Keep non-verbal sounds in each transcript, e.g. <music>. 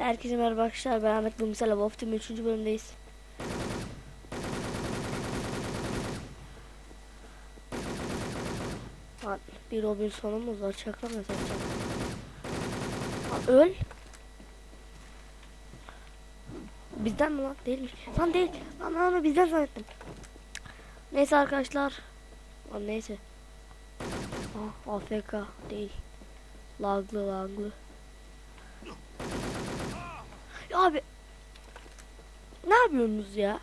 Herkese merhaba arkadaşlar. Ben Ahmet Bulmuşal. Wolf Team 3. bölümdeyiz. Lan bir Robinson'umuz var. Satacağım? Lan öl. Bizden mi lan? Değilmiş. Lan değil. Lan lan, bizden zannettim. Neyse arkadaşlar. Lan neyse. Ah, AFK değil. Laglı laglı. Abi. Ne yapıyorsunuz ya?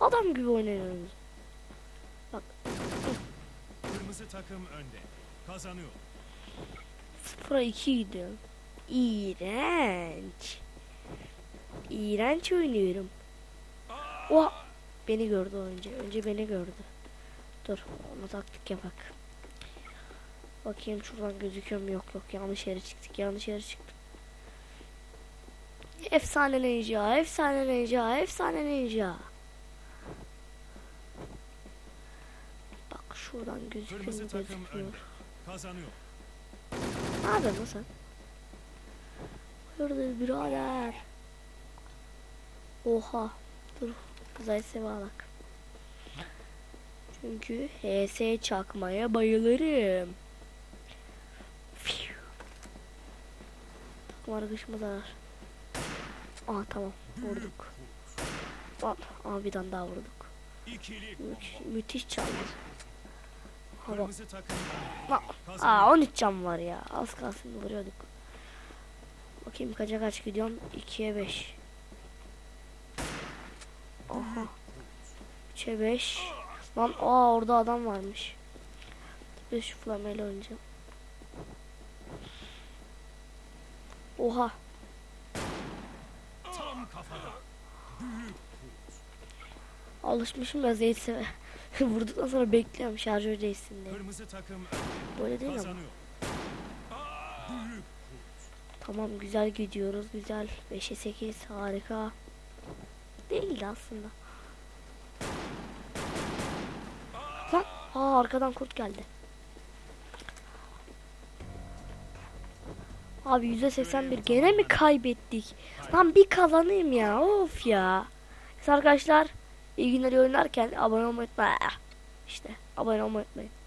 Adam gibi oynuyorsunuz. Kırmızı takım önde. Kazanıyor. 0'a 2 gidiyorum. İğrenç. İğrenç oynuyorum. Oha. Beni gördü önce. Önce beni gördü. Dur. Ona taktik yapak. Bakayım şuradan gözüküyor mu? Yok yok. Yanlış yere çıktık. Yanlış yere çıktık. Efsane ninja. Efsane ninja. Efsane ninja. Bak şuradan gözüküyor mu? Gözükmüyor. Ne yapıyorsun sen? Hayırdır birader? Oha. Dur. Uzay sevalak. Çünkü HS çakmaya bayılırım. Takım arkadaşıma zarar. Aa tamam vurduk. Aa, aa bir tane daha vurduk. Mü- müthiş çaldı. Hava. Aa, Kazanıyor. Aa 13 cam var ya. Az kalsın vuruyorduk. Bakayım kaça kaç gidiyorum? 2'ye 5. Oha. 3'e 5. Lan aa orada adam varmış. Bir şu flameyle oynayacağım. Oha. Alışmışım ya Zeyt'e. <laughs> Vurduktan sonra bekliyorum şarjör değişsin diye. Kırmızı takım önde. Böyle değil. Büyük. Tamam güzel gidiyoruz güzel 5'e 8 harika Değildi aslında Lan aa arkadan kurt geldi Abi %81 gene mi kaybettik? Lan bir kazanayım ya of ya. Neyse arkadaşlar iyi günler oynarken abone olmayı unutmayın. İşte abone olmayı unutmayın